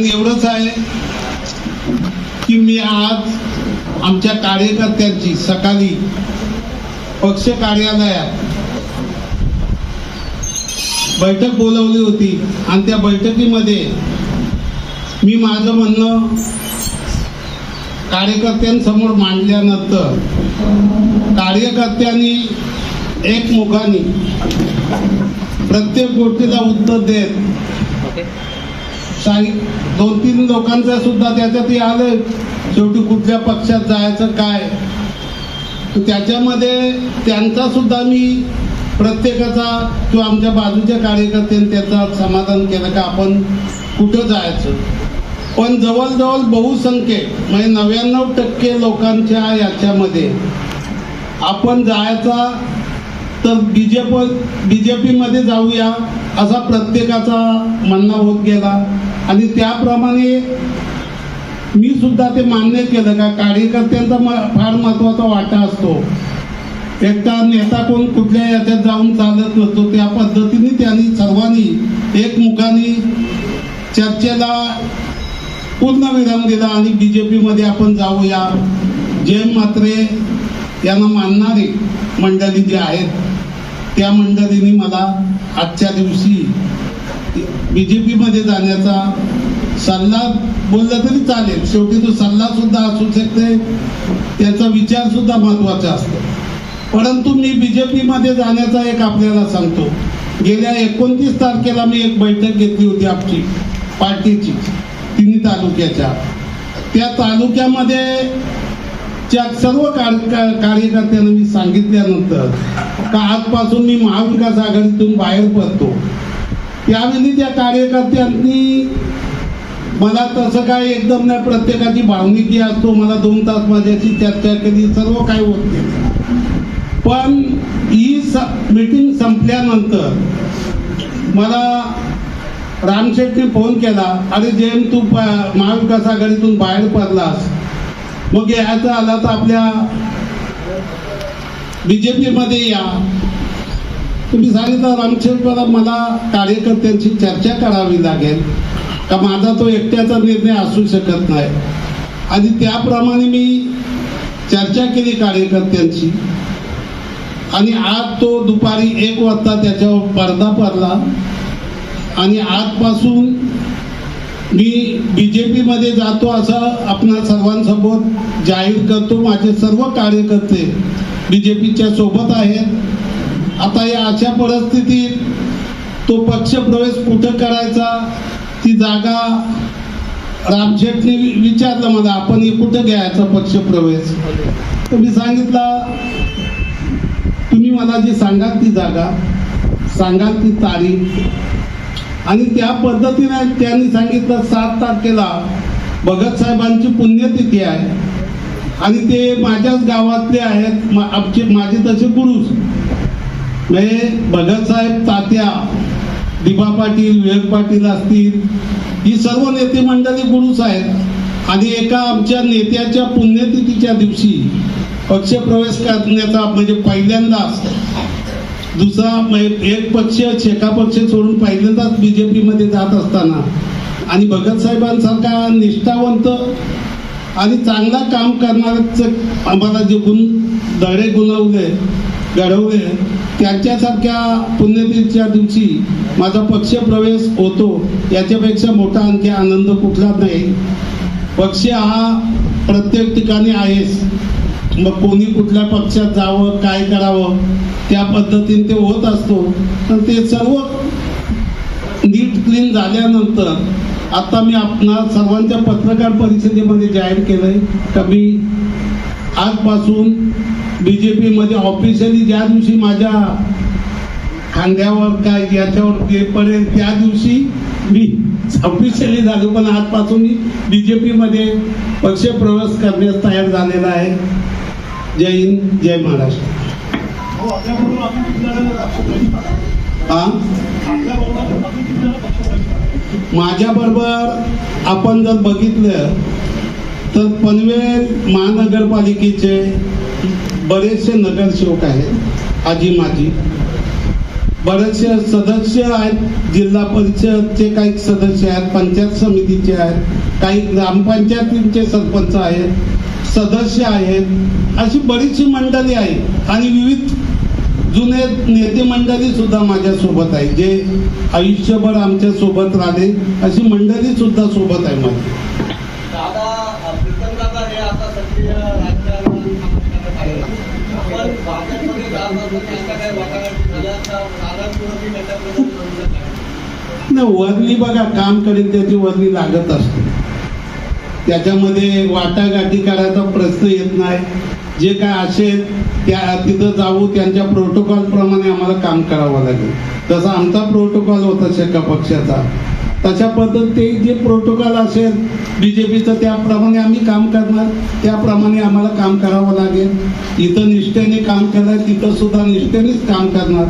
कारण एवढंच आहे की मी आज आमच्या कार्यकर्त्यांची सकाळी पक्ष कार्यालयात बैठक बोलवली होती आणि त्या बैठकीमध्ये मी माझं म्हणणं कार्यकर्त्यांसमोर मांडल्यानंतर कार्यकर्त्यांनी एकमुखाने प्रत्येक गोष्टीला उत्तर देत सांग दोन तीन लोकांचा सुद्धा त्याच्यात आलं. शेवटी कुठल्या पक्षात जायचं काय? त्याच्यामध्ये त्यांचा सुद्धा मी प्रत्येकाचा किंवा आमच्या बाजूच्या कार्यकर्त्यांनी त्याचा समाधान केलं का आपण कुठं जायचं? पण जवळजवळ बहुसंख्य म्हणजे नव्याण्णव टक्के लोकांच्या याच्यामध्ये आपण जायचा तर बी जे प बी जे पीमध्ये जाऊया असा प्रत्येकाचा म्हणणं होत गेला. आणि त्याप्रमाणे मी सुद्धा ते मान्य केलं का? कार्यकर्त्यांचा म फार महत्त्वाचा वाटा असतो. एकटा नेता कोण कुठल्या याच्यात जाऊन चालत नसतो त्या पद्धतीने त्यांनी सर्वांनी एकमुखाने चर्चेला पूर्ण विराम दिला आणि बी जे पीमध्ये आपण जाऊया. जयंत मात्रे यांना मानणारी मंडळी जी आहेत त्या मंडळींनी मला आजच्या दिवशी बी जे पीमध्ये जाण्याचा सल्ला बोलला तरी चालेल. शेवटी तो सल्ला सुद्धा असू शकते. त्याचा विचार सुद्धा महत्त्वाचा असतो. परंतु मी बी जे पीमध्ये जाण्याचा एक आपल्याला सांगतो. गेल्या एकोणतीस तारखेला मी एक बैठक घेतली होती आपची पार्टीची तिन्ही तालुक्याच्या. त्या तालुक्यामध्ये च्या सर्व कार्य का- कार्यकर्त्यांना मी सांगितल्यानंतर का आजपासून मी महाविकास आघाडीतून बाहेर पडतो. त्यावेळी त्या कार्यकर्त्यांनी मला तसं काय एकदम नाही प्रत्येकाची भावनिकी असतो. मला दोन तास माझ्याशी चर्चा केली सर्व काही होत नाही. पण ही मीटिंग संपल्यानंतर मला राम शेट्टी फोन केला. अरे जेम तू प- महाविकास आघाडीतून बाहेर पडलास. मग यायचं आला तर आपल्या बीजेपी मध्ये या. तुम्ही सांगितलं रामशेठला मला कार्यकर्त्यांची चर्चा करावी लागेल. का माझा तो एकट्याचा निर्णय असू शकत नाही. आणि त्याप्रमाणे मी चर्चा केली कार्यकर्त्यांची. आणि आज तो दुपारी एक वाजता त्याच्यावर पडदा पडला. आणि आजपासून मी बी जे पीमध्ये जातो असं आपणा सर्वांसोबत जाहीर करतो. माझे सर्व कार्यकर्ते बी जे पीच्या सोबत आहेत. आता या अशा परिस्थितीत तो पक्षप्रवेश कुठं करायचा? ती जागा रामशेठने वि- विचारलं मला आपण हे कुठं घ्यायचा पक्षप्रवेश तर मी सांगितला तुम्ही मला जी सांगाल ती जागा सांगाल ती तारीख. आणि त्या पद्धतीने त्यांनी सांगितलं सात तारखेला भगत साहेबांची पुण्यतिथी आहे. आणि ते माझ्याच गावातले आहेत मा- आमचे माझे तसे गुरुच. म्हणजे भगतसाहेब तात्या दिबा पाटील विवेक पाटील असतील ही सर्व नेते मंडळी गुरुच आहेत आणि एका आमच्या नेत्याच्या पुण्यतिथीच्या दिवशी पक्षप्रवेश करण्याचा म्हणजे पहिल्यांदाच दुसरा एक पक्ष शेका पक्ष सोडून पहिल्यांदाच बी जे पीमध्ये जात असताना आणि भगत साहेबांसारखा निष्ठावंत आणि चांगला काम करणाऱ्याचं आम्हाला जे गुण धडे गुणवले घडवले त्यांच्यासारख्या पुण्यतिथीच्या दिवशी माझा पक्षप्रवेश होतो याच्यापेक्षा मोठा आणखी आनंद कुठला नाही. पक्ष हा प्रत्येक ठिकाणी आहेस मग कोणी कुठल्या पक्षात जावं काय करावं त्या पद्धतीने ते होत असतो. पण ते सर्व नीट क्लीन झाल्यानंतर आता मी आपणा सर्वांच्या पत्रकार परिषदेमध्ये जाहीर केलंय का मी आजपासून बी जे पीमध्ये ऑफिशियली ज्या दिवशी माझ्या खांद्यावर काय याच्यावर ते पडेल त्या दिवशी मी ऑफिशियली झालो पण आजपासून मी बी जे पीमध्ये पक्षप्रवेश करण्यास तयार झालेला आहे. जय हिंद जय महाराष्ट्र. माझ्याबरोबर आपण जर बघितलं तर पनवेल महानगरपालिकेचे बरेचसे नगरसेवक आहेत आजी माजी. बरेचसे सदस्य आहेत जिल्हा परिषदचे काही सदस्य आहेत पंचायत समितीचे आहेत काही ग्रामपंचायतींचे सरपंच आहेत सदस्य आहेत अशी बरीचशी मंडळी आहेत. आणि विविध जुने नेते मंडळी सुद्धा माझ्यासोबत आहे जे आयुष्यभर आमच्यासोबत राहिले अशी मंडळी सुद्धा सोबत आहे माझी. वरली बघा काम करेल त्याची वरली लागत असते. त्याच्यामध्ये वाटाघाटी करायचा प्रश्न येत नाही. जे काय असेल त्या तिथं जाऊ त्यांच्या प्रोटोकॉल प्रमाणे आम्हाला काम करावं लागेल. तसा आमचा प्रोटोकॉल होता शेका पक्षाचा तशा पद्धती जे प्रोटोकॉल असेल बीजेपीचं त्याप्रमाणे आम्ही काम करणार. त्याप्रमाणे आम्हाला काम करावं लागेल. इथं निष्ठेने काम केलं तिथं सुद्धा निष्ठेनेच काम करणार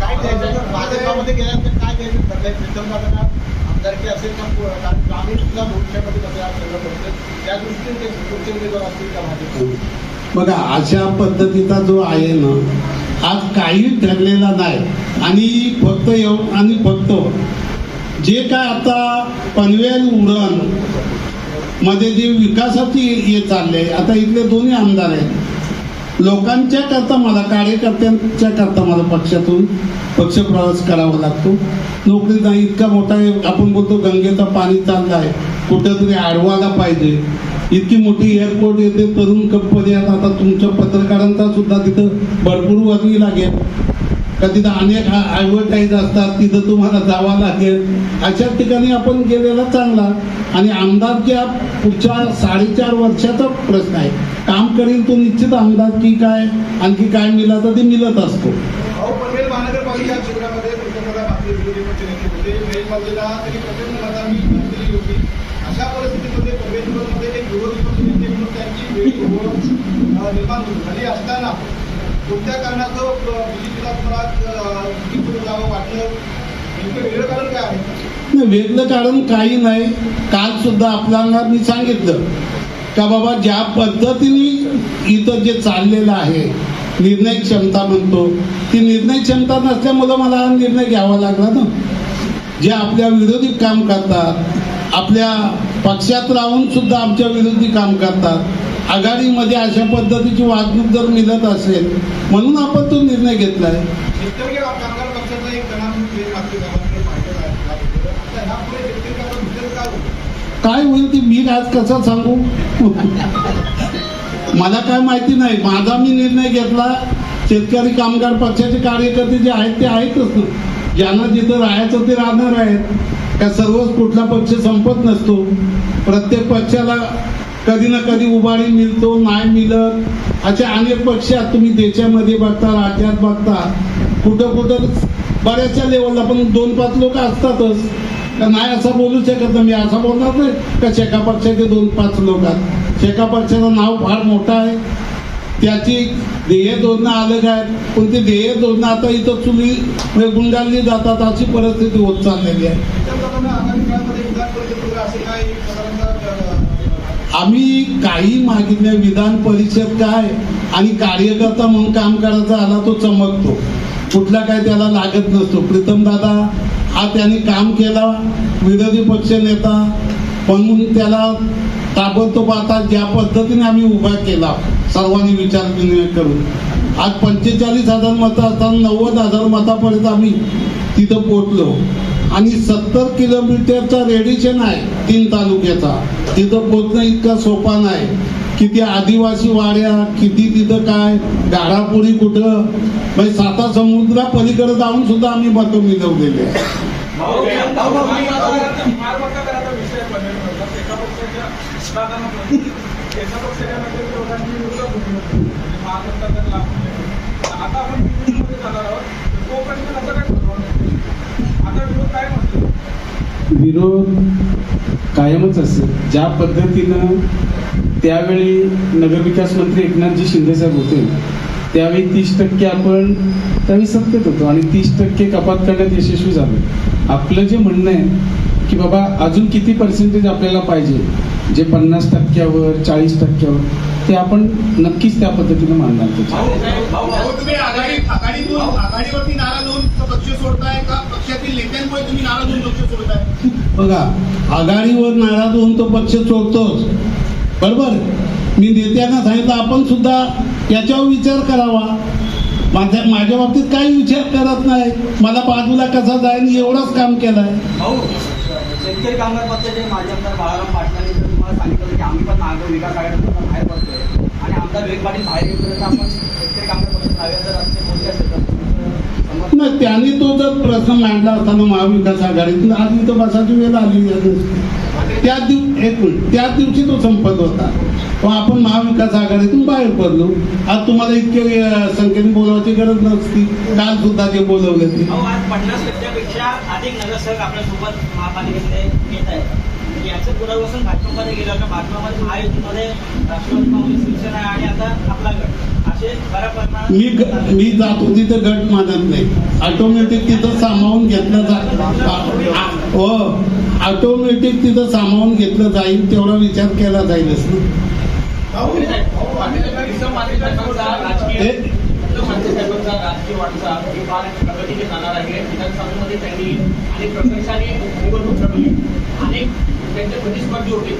काय द्यायचं भाजपामध्ये गेल्यानंतर काही द्यायचं ठरलंय प्रीतम दादांना आमदारकी असेल का ग्रामीण सुद्धा भविष्यामध्ये कसं आहे सगळं पडतं त्या दृष्टीने ते पुढचे उमेदवार असतील का भाजप बघा अशा पद्धतीचा जो आहे ना आज काही ठरलेला नाही. आणि फक्त येऊ आणि फक्त जे काय आता पनवेल उडणमध्ये जे विकासाची हे चालले आता इथले दोन्ही आमदार आहेत. लोकांच्या करता मला कार्यकर्त्यांच्या करता मला पक्षातून पक्ष प्रवास करावा लागतो. नोकरीचा इतका मोठा आहे, आपण बोलतो गंगेचा पाणी चाललं आहे. कुठेतरी आडवायला पाहिजे. इतकी मोठी एअरपोर्ट येते तरुण कंपनी आहेत आता तुमच्या पत्रकारांचा सुद्धा तिथं भरपूर वर्गी लागेल. का तिथं अनेक ॲडव्हर्टाईज असतात तिथं तुम्हाला जावा लागेल. अशा ठिकाणी आपण गेलेला चांगला. आणि आमदारच्या पुढच्या साडेचार वर्षाचा प्रश्न आहे काम करील तो निश्चित आमदार की काय आणखी काय मिळालं तर ते मिळत असतो. कोणत्या कारणाचं वाटलं? वेगळं कारण काही नाही. काल सुद्धा आपल्याला मी सांगितलं का बाबा ज्या पद्धतीने इथं जे चाललेलं आहे निर्णय क्षमता म्हणतो ती निर्णय क्षमता नसल्यामुळं मला हा निर्णय घ्यावा लागला ना. जे आपल्या विरोधी काम करतात आपल्या पक्षात राहून सुद्धा आमच्या विरोधी काम करतात आघाडीमध्ये अशा पद्धतीची वागणूक जर मिळत असेल म्हणून आपण तो निर्णय घेतलाय शेतकरी कामगार पक्षाचा एक जनादेश एक मागच्या गावाकडे पाहिजे आहे आता ह्यापुढे शेतकरी कामगार दुसरं काय होईल काय होईल ते मी आज कसं सांगू? मला काय माहिती नाही. माझा मी निर्णय घेतला. शेतकरी कामगार पक्षाचे कार्यकर्ते जे आहेत ते आहेतच ना. ज्यांना जिथं राहायचं ते राहणार आहेत. का सर्वच कुठला पक्ष संपत नसतो. प्रत्येक पक्षाला कधी ना कधी उभारी मिळतो नाही मिळत. असे अनेक पक्ष आहेत. तुम्ही देशामध्ये बघता राज्यात बघता. कुठं कुठं बऱ्याचशा लेवलला पण दोन पाच लोक असतातच. का नाही असं बोलू शकत नाही. मी असं बोलणार नाही का शेका पक्षाचे दोन पाच लोक आहेत. शेका पक्षाचं नाव फार मोठं आहे. त्याची ध्येय धोरणं अलग आहेत. पण ते ध्येय धोरणं आता इथं चुली गुंडाली गुंडाळली जातात अशी परिस्थिती होत चाललेली आहे. आम्ही काही मागितल्या विधान परिषद काय आणि कार्यकर्ता म्हणून काम करायचा आला तो चमकतो. कुठला काय त्याला लागत नसतो. प्रीतम दादा हा त्यांनी काम केला विरोधी पक्ष नेता म्हणून त्याला ताबडतोब आता ज्या पद्धतीने आम्ही उभा केला सर्वांनी विचार विनिमय करून. आज पंचेचाळीस हजार मतं असताना नव्वद हजार मतापर्यंत आम्ही तिथं पोचलो आणि सत्तर किलोमीटरचा रेडिशन आहे तीन तालुक्याचा. तिथं पोचणं इतका सोपा नाही. किती आदिवासी वाड्या किती तिथं काय गाडापुरी कुठं? म्हणजे साता समुद्रा पलीकडे जाऊन सुद्धा आम्ही मतं मिळवलेली आहे. आता आपण विरोध कायमच असेल. ज्या पद्धतीनं त्यावेळी नगरविकास मंत्री एकनाथजी शिंदेसाहेब होते त्यावेळी तीस टक्के आपण त्यावेळी सत्तेत होतो आणि तीस टक्के कपात करण्यात यशस्वी झालो. आपलं जे म्हणणं आहे की बाबा अजून किती पर्सेंटेज आपल्याला पाहिजे? जे पन्नास टक्क्यावर चाळीस टक्क्यावर ते आपण नक्कीच त्या पद्धतीने मांडणार त्याच्यात. भाऊ भाऊ तुम्ही आघाडी आघाडीतून आघाडीवरती नाराज होऊन पक्ष सोडताय का? पक्षातील नेत्यांमुळे तुम्ही नाराज होऊन पक्ष सोडताय? बघा आघाडीवर नाराज होऊन तो पक्ष सोडतोच. बरोबर? मी नेत्यांना सांगितलं आपण सुद्धा याच्यावर विचार करावा. माझ्या माझ्या बाबतीत काही विचार करत नाही. मला बाजूला कसा जाईल एवढंच काम केलंय. शेतकरी कामगार पक्षाचे माजी आमदार बाळाराम पाटलांनी तर तुम्हाला सांगितलं की आम्ही पण नागरिक विकास आघाडीतून बाहेर पडतोय आणि आमदार विवेक पाटील बाहेर येतोय तर आपण शेतकरी कामगार पक्ष नव्या जर असते बोलले असेल तर नाही त्यांनी तो जर प्रश्न मांडला असताना महाविकास आघाडीतून आज इथं बसायची वेळ आली. त्या दिव एक मिनिट त्याच दिवशी तो संपत होता आपण महाविकास आघाडीतून बाहेर पडलो. आज तुम्हाला इतके संख्येने बोलवायची गरज नसती. काल सुद्धा जे बोलवले ते. अहो आज पन्नास टक्क्यापेक्षा अधिक नगरसेवक आपल्यासोबत येत आहेत. याचं पुनर्वसन भाजपमध्ये गेलं का भाजपमध्ये महायुतीमध्ये राष्ट्रवादी काँग्रेस शिवसेना आणि आता आपला गट. असे बऱ्या प्रमाणात मी मी जातो तिथं गट मानत नाही. ऑटोमॅटिक तिथं सामावून घेतलं जा हो. ऑटोमॅटिक तिथं सामावून घेतलं जाईल तेवढा विचार केला जाईलच ना. राजकीय वाटचाल ही फार प्रगतीने जाणार आहे विधानसभेमध्ये त्यांनी अनेक प्रकर्षाने निवडणूक लढवली अनेक त्यांचे प्रतिस्पर्धी होते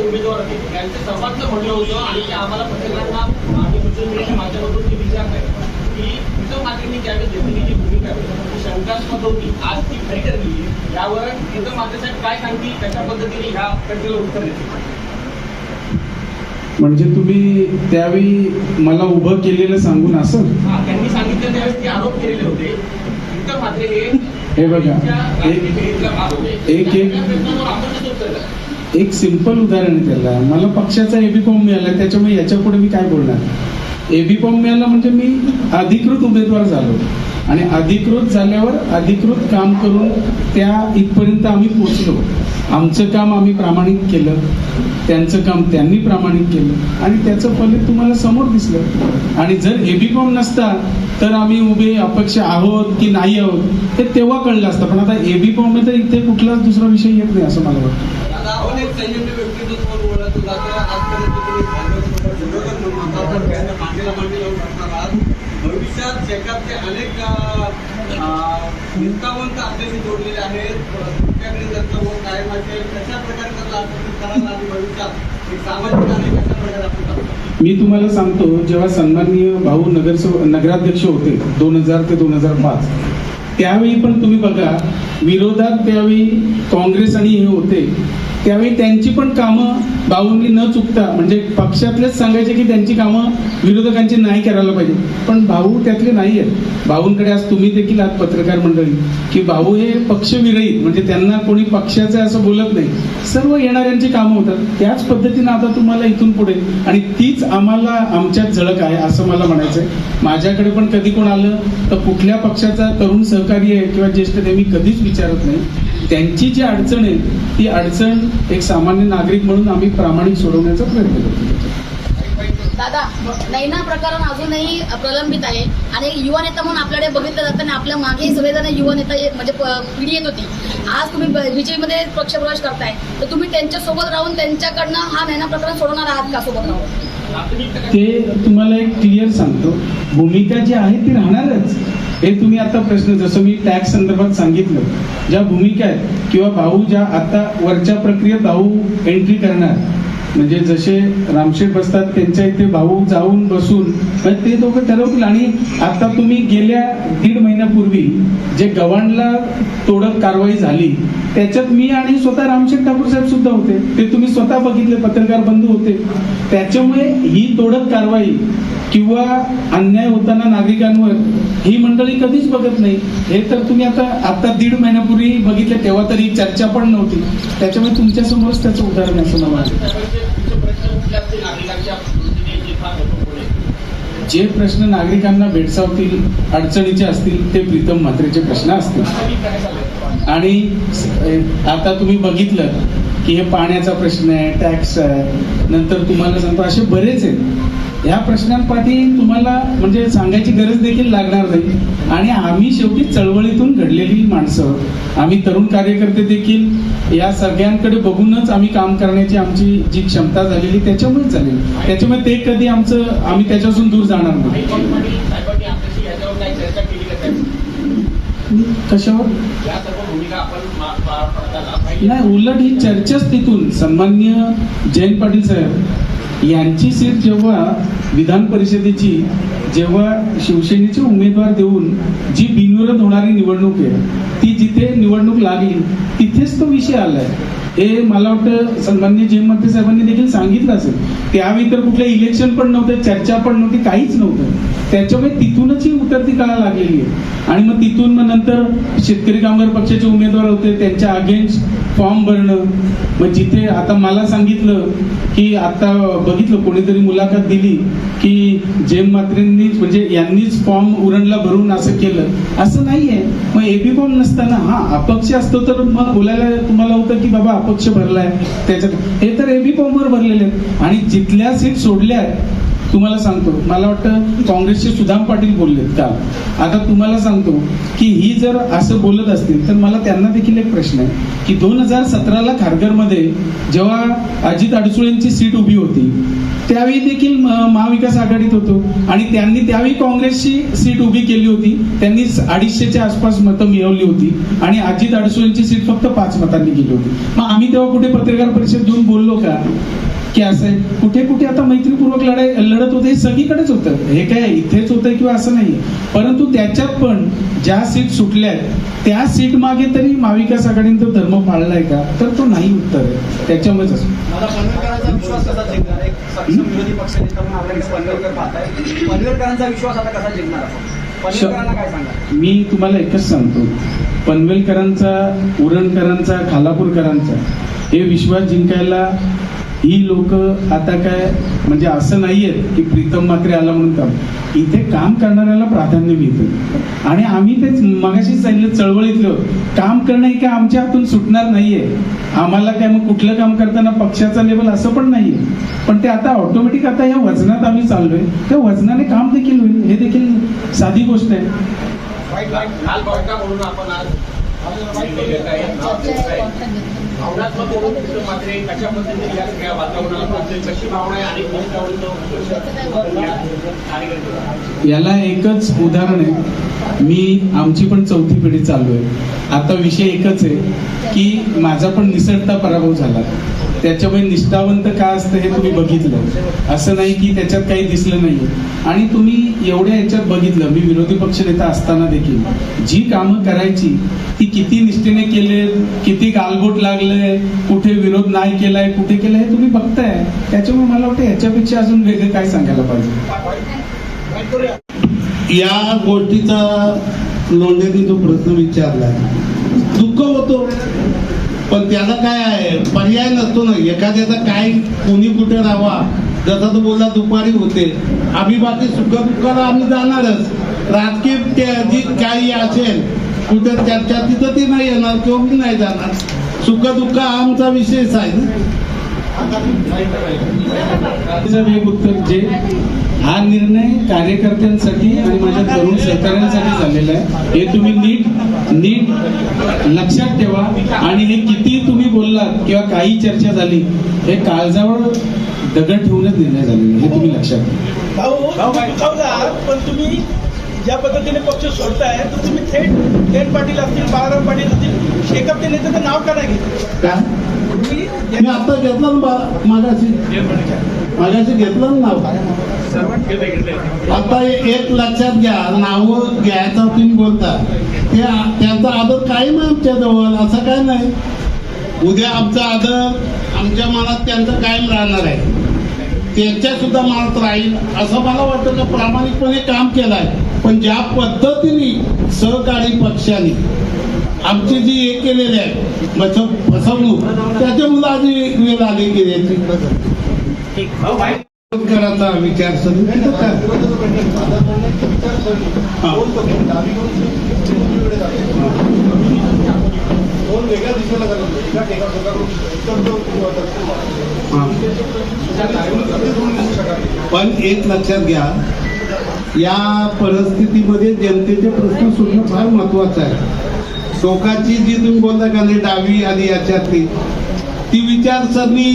उमेदवार होते त्यांचं सर्वांचं म्हणलं होतं आणि ते आम्हाला प्रत्येकांना आम्ही सोशल मीडियाच्या माध्यमातून ते विचारत की उद्धव ठाकरेंनी त्यावेळेस घेतलेली जी भूमिका ती शंकास्पद होती आज ती खरी ठरली यावर उद्धव ठाकरे साहेब काय सांगतील कशा पद्धतीने ह्या प्रश्नाला उत्तर देतील म्हणजे तुम्ही त्यावेळी मला उभं केलेलं सांगून असं? हा, त्यांनी सांगितलं त्यावेळेस ते आरोप केलेले होते. ठाकरे हे बघा एक? एक सिंपल उदाहरण आहे त्याला. मला पक्षाचा एबी फॉर्म मिळाला त्याच्यामुळे याच्यापुढे मी काय बोलणार? एबी फॉर्म मिळाला म्हणजे मी अधिकृत उमेदवार झालो. आणि अधिकृत झाल्यावर अधिकृत काम करून त्या इथपर्यंत आम्ही पोचलो आमचं काम आम्ही प्रामाणिक केलं. त्यांचं काम त्यांनी प्रामाणिक केलं. आणि त्याचं फलित तुम्हाला समोर दिसलं. आणि जर एबी कॉम नसता तर आम्ही उभे अपक्ष आहोत की नाही आहोत हे तेव्हा कळलं असतं. पण आता एबी फॉर्म तर इथे कुठलाच दुसरा विषय येत नाही असं मला वाटतं. व्यक्तिमत्व आजपर्यंत भविष्यात शेकापचे अनेक अं, आपल्याशी जोडलेले आहेत. तुमच्याकडे त्यांचा वोट कायम असेल कशा प्रकारे त्याला आकर्षित करायला आणि भविष्यात एक सामाजिक कार्य कशा प्रकारे आपण मी तुम्हाला सांगतो जेव्हा सन्माननीय भाऊ नगरसेव नगराध्यक्ष होते दोन हजार ते दोन हजार पाच त्यावेळी पण तुम्ही बघा विरोधात त्यावेळी काँग्रेस आणि हे होते. त्यावेळी त्यांची पण कामं भाऊंनी न चुकता म्हणजे पक्षातलेच सांगायचे की त्यांची कामं विरोधकांची नाही करायला पाहिजे. पण भाऊ त्यातले नाही आहेत. भाऊंकडे आज तुम्ही देखील आज पत्रकार मंडळी की भाऊ हे पक्षविरहित म्हणजे त्यांना कोणी पक्षाचं असं बोलत नाही. सर्व येणाऱ्यांची कामं होतात. त्याच पद्धतीनं आता तुम्हाला इथून पुढे आणि तीच आम्हाला आमच्यात झळक आहे असं मला म्हणायचं आहे माझ्याकडे पण कधी कोण आलं तर कुठल्या पक्षाचा तरुण सहकारी आहे किंवा ज्येष्ठ ते मी कधीच विचारत नाही. त्यांची जी अडचण आहे ती अडचण एक सामान्य नागरिक म्हणून आम्ही प्रामाणिक सोडवण्याचा प्रयत्न करतो. दादा नैना प्रकरण अजूनही प्रलंबित आहे. आणि युवा नेता म्हणून आपल्याकडे बघितलं जातं आणि आपल्या मागे सगळेजण युवा नेता म्हणजे पिढी येत होती. आज तुम्ही विजयमध्ये पक्षप्रवेश करताय. तर तुम्ही त्यांच्यासोबत राहून त्यांच्याकडनं हा नैना प्रकरण सोडवणार आहात का सोबत राहून? ते तुम्हाला एक क्लिअर सांगतो. भूमिका जी आहे ती राहणारच. हे तुम्ही आता प्रश्न जसं मी टॅक्स संदर्भात सांगितलं ज्या भूमिका आहेत किंवा भाऊ ज्या आता वरच्या प्रक्रियेत भाऊ एंट्री करणार म्हणजे जसे रामशेठ बसतात त्यांच्या इथे भाऊ जाऊन बसून ते दोघं ठरवतील. आणि आता तुम्ही गेल्या दीड महिन्यापूर्वी जे गव्हाणला तोडक कारवाई झाली त्याच्यात मी आणि स्वतः रामशेठ ठाकूर साहेब सुद्धा होते. ते तुम्ही स्वतः बघितले पत्रकार बंधू होते. त्याच्यामुळे ही तोडक कारवाई किंवा अन्याय होताना नागरिकांवर ही मंडळी कधीच बघत नाही. हे तर तुम्ही आता आता दीड महिन्यापूर्वी बघितले तेव्हा तरी चर्चा पण नव्हती. त्याच्यामुळे तुमच्या समोरच त्याचं उदाहरण असं मला जे आहे? जे प्रश्न नागरिकांना भेडसावतील अडचणीचे असतील ते प्रीतम म्हात्रेचे प्रश्न असतील. आणि आता तुम्ही बघितलं की हे पाण्याचा प्रश्न आहे टॅक्स आहे नंतर तुम्हाला सांगतो असे बरेच आहेत. ह्या प्रश्नांपाठी तुम्हाला म्हणजे सांगायची गरज देखील लागणार नाही. आणि आम्ही शेवटी चळवळीतून घडलेली माणसं. आम्ही तरुण कार्यकर्ते देखील या सगळ्यांकडे बघूनच आम्ही काम करण्याची आमची जी क्षमता झालेली त्याच्यामुळेच झालेली त्याच्यामुळे ते कधी आमचं आम्ही त्याच्यापासून दूर जाणार नाही. हायकोर्टमध्ये साहेबांनी आपल्याशी याच्यावर काही चर्चा केली का साहेब? कशावर या सर्व भूमिका आपण मा- पार पडताना काही नाही उलट ही चर्चाच तिथून सन्मान्य जयंत पाटील साहेब यांची सीट जेव्हा विधान परिषदेची जेव्हा शिवसेनेचे उमेदवार देऊन जी बिनविरोध होणारी निवडणूक आहे ती जिथे निवडणूक लागली तिथेच तो विषय आलाय. हे मला वाटतं सन्मान्य जेम पाटील साहेबांनी देखील सांगितलं असेल. त्यावेळी तर कुठले इलेक्शन पण नव्हतं चर्चा पण नव्हती काहीच नव्हतं. त्याच्यामुळे तिथूनच ही उतरती कळा लागलेली आहे. आणि मग तिथून मग नंतर शेतकरी कामगार पक्षाचे उमेदवार होते त्यांच्या अगेन्स्ट फॉर्म भरणं. मग जिथे आता मला सांगितलं की आता बघितलं कोणीतरी मुलाखत दिली की जेम मात्रेंनीच म्हणजे यांनीच फॉर्म उरणला भरून असं केलं. असं नाहीये. मग एबी फॉर्म नसताना हा अपक्ष असतो तर मग बोलायला तुम्हाला होतं की बाबा पक्ष भरलाय. त्याच्यात हे तर एबी फॉर्मवर भरलेले आहेत. आणि जिथल्या सीट सोडल्या आहेत तुम्हाला सांगतो मला वाटतं काँग्रेसचे सुदाम पाटील बोललेत काल. आता तुम्हाला सांगतो की ही जर असं बोलत असतील तर मला त्यांना देखील एक प्रश्न आहे की दोन हजार सतराला खारघरमध्ये जेव्हा अजित अडसुळेंची सीट उभी होती त्यावेळी देखील महाविकास आघाडीत होतो आणि त्यांनी त्यावेळी काँग्रेसची सीट उभी केली होती त्यांनी अडीचशेच्या आसपास मतं मिळवली होती आणि अजित अडसुळेंची सीट फक्त पाच मतांनी गेली होती. मग आम्ही तेव्हा कुठे पत्रकार परिषद घेऊन बोललो का? की असं आहे. कुठे कुठे आता मैत्रीपूर्वक लढाई लढत होते हे सगळीकडेच होतं. हे काय इथेच होतं किंवा असं नाही. परंतु त्याच्यात पण ज्या सीट सुटल्या आहेत त्या सीट मागे तरी महाविकास आघाडीने तो धर्म पाळलाय का? तर तो नाही उत्तर आहे. त्याच्यामुळेच असं. मला पनवेलकरांचा विश्वास कसा जिंकणार? एक सक्षम विरोधी पक्षनेता म्हणून आपल्याकडे पनवेलकर पाहताय. पनवेलकरांचा विश्वास आता कसा जिंकणार आपण? पनवेलकरांना काय सांगा मी तुम्हाला एकच सांगतो. पनवेलकरांचा उरणकरांचा खालापूरकरांचा हे विश्वास जिंकायला ही लोक आता काय म्हणजे असं नाहीये की प्रीतम मात्रे आला म्हणून काम. इथे काम करणाऱ्याला प्राधान्य मिळतं. आणि आम्ही तेच मगाशी सांगितलं चळवळीतलं. काम करणं हे काय आमच्या हातून सुटणार नाहीये. आम्हाला काय मग कुठलं काम करताना पक्षाचा लेवल असं पण नाहीये. पण ते आता ऑटोमॅटिक आता या वजनात आम्ही चाललोय. त्या वजनाने काम देखील होईल. हे देखील साधी गोष्ट आहे. भावनात्मक म्हणून कशा पद्धतीने या सगळ्या वातावरणाला कशी भावना आहे आणि याला एकच उदाहरण आहे. मी आमची पण चौथी पिढी चालू आहे. आता विषय एकच आहे की माझा पण निसटता पराभव झाला. त्याच्यामुळे निष्ठावंत का असतं हे तुम्ही बघितलं. असं नाही की त्याच्यात काही दिसलं नाही आणि तुम्ही एवढ्या याच्यात बघितलं मी विरोधी पक्षनेता असताना देखील. जी कामं करायची ती किती निष्ठेने केले किती गालबोट लागले कुठे विरोध नाही केलाय कुठे केलाय हे तुम्ही बघताय. त्याच्यामुळे मला वाटतं याच्यापेक्षा अजून वेगळं काय सांगायला पाहिजे? या गोष्टीचा लोंढेने जो प्रश्न विचारला. दुःख होतो. पण त्याला काय आहे? पर्याय नसतो ना. एखाद्याचा काय कोणी कुठे राहावा? जसा तो बोलला दुपारी होते. आम्ही बाकी सुखदुःखाला आम्ही जाणारच. राजकीय त्या- जी काही असेल कुठे चर्चा तिथं ती नाही येणार किंवा मी नाही जाणार. सुख दुःख हा आमचा विषयच आहे ना. उत्तर जे हा निर्णय कार्यकर्त्यांसाठी आणि माझ्या तरुण सहकाऱ्यांसाठी झालेला आहे. हे तुम्ही नीट नीट लक्षात ठेवा. आणि हे किती तुम्ही बोललात किंवा काही चर्चा झाली हे काळजावर दगड ठेवूनच निर्णय झालेला आहे. हे तुम्ही लक्षात ठेवा. पण तुम्ही ज्या पद्धतीने पक्ष सोडताय तर तुम्ही थेट जयंत पाटील असतील बाळाराम पाटील असतील शेकअपचे नेत्याचं नाव का नाही घेतलं? मी आता घेतलं ना मागाशी घेतलं ना नाव? आता एक लक्षात घ्या नाव घ्यायचं तुम्ही बोलता ते त्यांचा आदर कायम आहे आमच्या जवळ असं काय नाही. उद्या आमचा आदर आमच्या मनात त्यांचा कायम राहणार आहे. त्यांच्या सुद्धा मनात राहील असं मला वाटतं का प्रामाणिकपणे काम केलं आहे पण ज्या पद्धतीने सहकारी पक्षाने आमची जी हे केलेली आहे फसव- फसवणूक त्याच्यामुळे आधी वेळ आली की याची करायचा विचार. दोन वेगळ्या दिशेला पण एक लक्षात घ्या या परिस्थितीमध्ये जनतेचे प्रश्न सुटणं फार महत्वाचं आहे. टोकाची जी तुम्ही बोलता का नाही डावी आणि याच्यातली ती विचारसरणी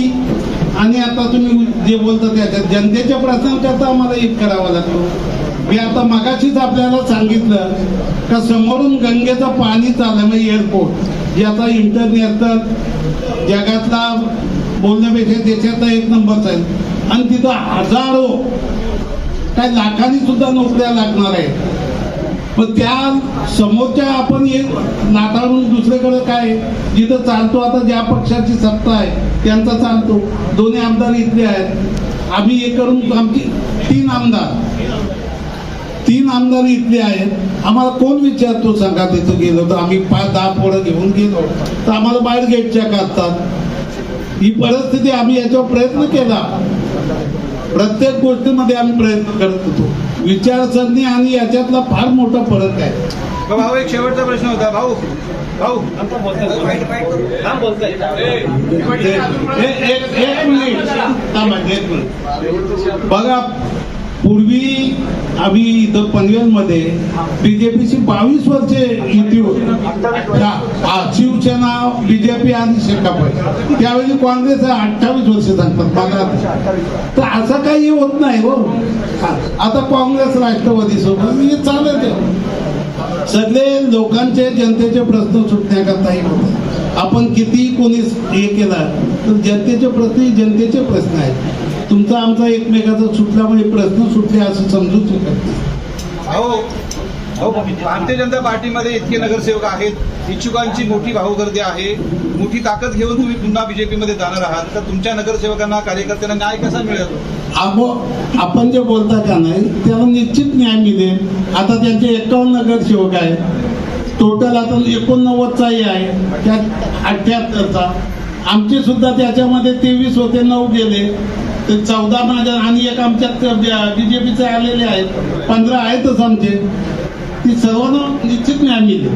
आणि आता तुम्ही जे बोलता त्याच्यात जनतेच्या प्रश्नांकरता आम्हाला एक करावा लागतो. मी आता मगाशीच आपल्याला सांगितलं का समोरून गंगेचं पाणी चाललं म्हणजे एअरपोर्ट जे आता इंटरनॅशनल जगातला बोलण्यापेक्षा देशाचा एक नंबरचा आहे. आणि तिथं हजारो काय लाखांनी सुद्धा नोकऱ्या लागणार आहेत. पण त्या समोरच्या आपण एक नाटाळून दुसरीकडे काय? जिथं चालतो आता ज्या पक्षाची सत्ता आहे त्यांचा चालतो. दोन्ही आमदार इथले आहेत. आम्ही हे करून आमची तीन आमदार. तीन आमदार इथले आहेत. आम्हाला कोण विचारतो सांगा तिथं गेलो तर आम्ही पाच दहा पोळं घेऊन गेलो. तर आम्हाला बाहेर गेटच्या काढतात. ही परिस्थिती आम्ही याच्यावर प्रयत्न केला. प्रत्येक गोष्टीमध्ये आम्ही प्रयत्न करत होतो. विचारसरणी आणि याच्यातला फार मोठा फरक आहे. भाऊ एक शेवटचा प्रश्न होता. भाऊ भाऊ. ते- ए- एक एक मिनिट. थांबा, एक मिनिट. बघा पूर्वी आम्ही इथं पनवेलमध्ये बीजेपीची बावीस वर्षे युती होती. शिवसेना बीजेपी आणि शेकाप त्यावेळी काँग्रेस अठ्ठावीस वर्ष सांगतात मला तर असं काही होत नाही हो. आता काँग्रेस राष्ट्रवादी सोबत हे चालत आहे. सगळे लोकांचे जनतेचे प्रश्न सुटण्याकरताही होतं. आपण किती कोणी हे केला तर जनतेचे प्रश्न हे जनतेचे प्रश्न आहेत. तुमचा आमचा एकमेकाचा सुटल्यामुळे प्रश्न सुटले असं समजू शकत नाही. भारतीय जनता पार्टीमध्ये इतके नगरसेवक आहेत. इच्छुकांची मोठी भाऊगर्दी आहे. मोठी ताकद घेऊन तुम्ही पुन्हा बीजेपीमध्ये जाणार आहात. तर तुमच्या नगरसेवकांना कार्यकर्त्यांना न्याय कसा मिळेल? आप- आपण जे बोलता का नाही त्याला निश्चित न्याय मिळेल. आता त्यांचे एकावन्न नगरसेवक आहेत. टोटल आता एकोणनव्वदचाही आहे. त्यात अठ्ठ्याहत्तरचा. आमचे सुद्धा त्याच्यामध्ये तेवीस होते नऊ गेले. ते चौदा माझ्या आणि एक आमच्या बीजेपीचे आलेले आहेत. पंधरा आहेतच आमचे. ती सर्वांना निश्चित न्याय मिळेल.